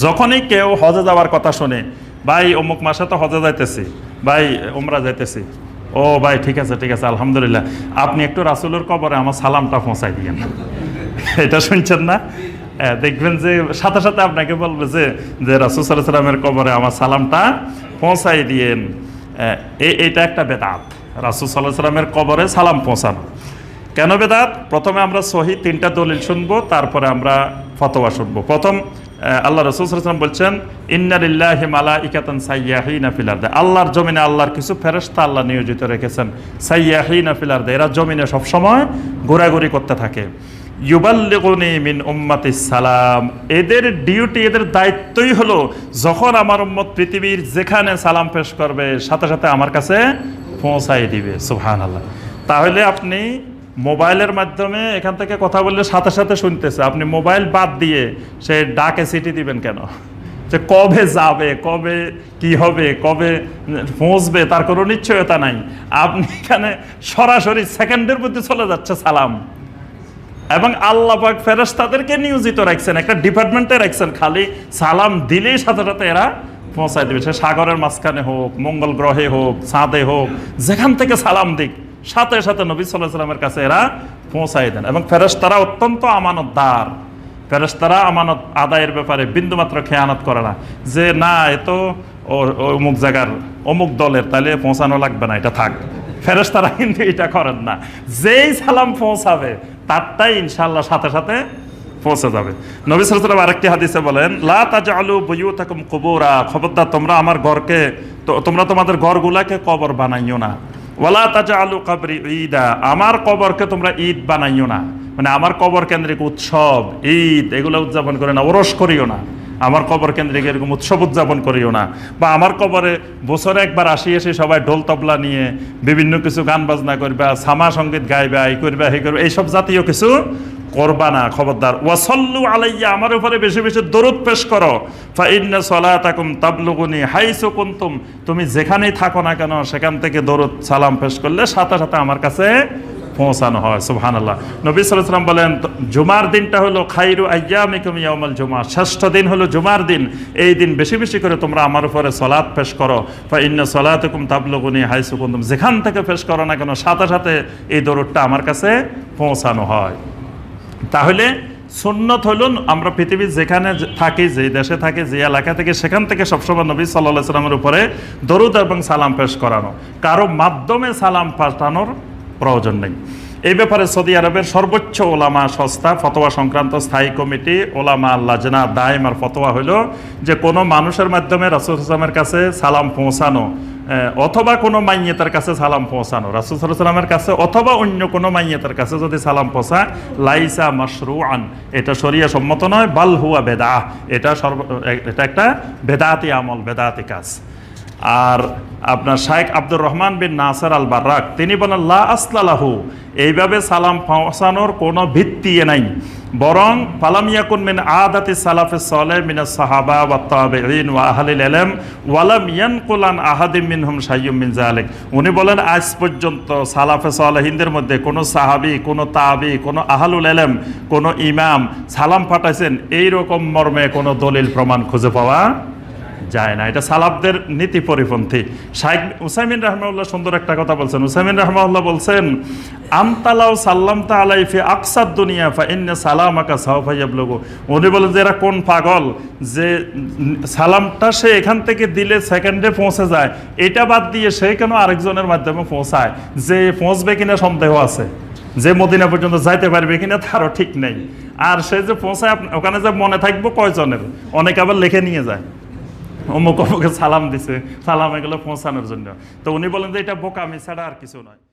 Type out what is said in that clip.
যখনই কেউ হজে যাওয়ার কথা শোনে, ভাই, অমুক মাসে তো হজে যাইতেছি, ভাই ওমরা যাইতেছি। ও ভাই, ঠিক আছে ঠিক আছে, আলহামদুলিল্লাহ। আপনি একটু রাসুলের কবরে আমার সালামটা পৌঁছাই দিয়েন। এটা শুনছেন না? দেখবেন যে সাথে সাথে আপনাকে বলবে যে যে রাসুল সাল্লামের কবরে আমার সালামটা পৌঁছাই দিয়েন। এটা একটা বেদাত। রাসুল সাল্লাহ সাল্লামের কবরে সালাম পৌঁছানো। কেন বেদাত? প্রথমে আমরা সহি তিনটা দলিল শুনব, তারপরে আমরা ফতোয়া শুনব। প্রথম আল্লাহ রসুল সাল্লাম বলছেন আল্লাহর জমিনে আল্লাহর কিছু ফেরেশতা আল্লাহ নিয়োজিত রেখেছেন। সাইয়াহিনা ফিলার্দে এরা জমিনে সবসময় ঘোরাঘুরি করতে থাকে। ইউবাল্লিগুনি মিন উম্মাতি সালাম, এদের ডিউটি, এদের দায়িত্বই হলো যখন আমার উম্মত পৃথিবীর যেখানে সালাম পেশ করবে, সাথে সাথে আমার কাছে পৌঁছাই দিবে। সুহান আল্লাহ তাহলে আপনি মোবাইলের মাধ্যমে এখান থেকে কথা বললে সাথে সাথে শুনতেছে। আপনি মোবাইল বাদ দিয়ে সে ডাকে সিটি দিবেন কেন? যে কবে যাবে, কবে কি হবে, কবে পৌঁছবে, তার কোনো নিশ্চয়তা নাই। আপনি এখানে সরাসরি সেকেন্ডের মধ্যে চলে যাচ্ছে সালাম। এবং আল্লাহ পাক ফেরেশতাদেরকে নিয়োজিত রাখছেন, একটা ডিপার্টমেন্টে রাখছেন, খালি সালাম দিলেই সাথে সাথে এরা পৌঁছায় দেবে। সে সাগরের মাঝখানে হোক, মঙ্গল গ্রহে হোক চাঁদে হোক, যেখান থেকে সালাম দিক। সাথে সাথে নবী সাল্লাহ সাল্লামের কাছে এরা পৌঁছায় দেন। এবং ফেরেশতারা অত্যন্ত আমানতদার। ফেরেশতারা আমানত আদায়ের ব্যাপারে বিন্দুমাত্র খেয়ানত করে না। যে, না, এ তো অমুক জায়গার, অমুক দলের তাহলে পৌঁছানো লাগবে না, এটা থাক। ফেরেশতারা কিন্তু এটা করেন না। যেই সালাম পৌঁছাবে, তারটাই ইনশাল্লাহ সাথে সাথে পৌঁছে যাবে। নবী সাল্লাল্লাহু আরেকটি হাদিসে বলেন, লা তাজআলু বুয়ুতাকুম কুবুরা। খবরদার, তোমরা আমার ঘরকে তোমরা তোমাদের ঘরগুলাকে কবর বানাইও না। ওয়ালা তাজআলু কবরি ঈদা। আমার কবরকে তোমরা ঈদ বানাইও না। মানে আমার কবর কেন্দ্রিক উৎসব, ঈদ, এগুলো উদযাপন করে না, ওরস করিও না। আমার কবর কেন্দ্রিক এরকম উৎসব উদযাপন করিও না। বা আমার কবরে বছরে একবার আসি এসে সবাই ঢোল তবলা নিয়ে বিভিন্ন কিছু গান বাজনা করবা, সামা সংগীত গাইবা এই করবা এই করবা, এইসব জাতীয় কিছু করবা না, খবরদার। ওয়াসল্লু আলাইয়া, আমার উপরে বেশি বেশি দরুদ পেশ করো। ফা ইন্না সলাতাকুম তাবলুগুনি হাইসু কুনতুম, তুমি যেখানেই থাকো না কেন, সেখান থেকে দরুদ সালাম পেশ করলে সাথে সাথে আমার কাছে পৌঁছানো হয়, সুবহানাল্লাহ। নবী সাল্লাল্লাহু আলাইহি সাল্লাম বলেন, জুমার দিনটা হলো খাইরু আইয়ামিকুম ইয়াউমুল জুমা ষষ্ঠ দিন হলো জুমার দিন। এই দিন বেশি বেশি করে তোমরা আমার উপরে সলাৎ পেশ করো। ফা ইন্না সলাতাকুম তাবলুগুনি হাইসু কুনতুম, যেখান থেকে পেশ করো না কেন, সাথে সাথে এই দরুদটা আমার কাছে পৌঁছানো হয়। তাহলে সুন্নত হলো আমরা পৃথিবীর যেখানে থাকি যে দেশে থাকি যে এলাকা থেকে, সেখান থেকে সবসময় নবী সাল্লাহ সাল্লামের উপরে দরুদ এবং সালাম পেশ করানো। কারও মাধ্যমে সালাম পাঠানোর প্রয়োজন নেই। এই ব্যাপারে সৌদি আরবের সর্বোচ্চ ওলামা সংস্থা, ফতোয়া সংক্রান্ত স্থায়ী কমিটি, ওলামা লাজনা দায়মার ফতোয়া হলো যে কোনো মানুষের মাধ্যমে রাসুল ইসলামের কাছে সালাম পৌঁছানো অথবা কোনো মাইয়েতার কাছে সালাম পৌঁছানো। রাসুল সাল্লামের কাছে অথবা অন্য কোনো মাইয়েতার কাছে যদি সালাম পৌঁছা, লাইসা মাসরু আন এটা সরিয়া সম্মত নয়, বাল হুয়া বেদা এটা সর্ব এটা একটা বেদাতি আমল বেদাতি কাজ। আর আপনার শাইখ আব্দুর রহমান বিন নাসার আল বার্রাক তিনি বলেন, লা আসলালাহু এইভাবে সালাম পৌঁছানোর কোনো ভিত্তি নাই। বরং, ফালাম ইয়াকুন মিন আদাতি সালাফে সলে মিন সাহাবা ওয়া তাবিঈন ওয়া আহলিল ইলম ওয়ালাম ইয়ানকুলান আহাদিম মিনহুম শাইয়্যুম মিন যালিক। উনি বলেন, আজ পর্যন্ত সালাফে সালেহিনদের মধ্যে কোনো সাহাবি, কোনো তাবি, কোনো আহলুল ইলম, কোনো ইমাম সালাম পাঠাইছেন এই রকম মর্মে কোনো দলিল প্রমাণ খুঁজে পাওয়া যায় না। এটা সালাফদের নীতি পরিপন্থী। শাইখ উসাইমিন রহমাউল্লাহ সুন্দর একটা কথা বলছেন। উসাইমিন রহমাউল্লাহ বলছেন আমতালাও সাল্লাম তা আলাইফি আকসাদ দুনিয়া, ফা ইন্না সালাম আকা সাহফাইয়াবলগু উনি বলেন যে, এরা কোন পাগল যে সালামটা সে এখান থেকে দিলে সেকেন্ডে পৌঁছে যায়। এটা বাদ দিয়ে সে কেন আরেকজনের মাধ্যমে পৌঁছায়? যে পৌঁছবে কিনা সন্দেহ আছে। যে মদিনা পর্যন্ত যাইতে পারবে কিনা তারও ঠিক নেই। আর সে যে পৌঁছায়, ওখানে যে মনে থাকব কয়জনের? অনেকে আবার লিখে নিয়ে যায়। অমুক অমুকে সালাম দিছে, সালামে গেলে পৌঁছানোর জন্য। তো উনি বলেন যে, এটা বোকামি ছাড়া আর কিছু নয়।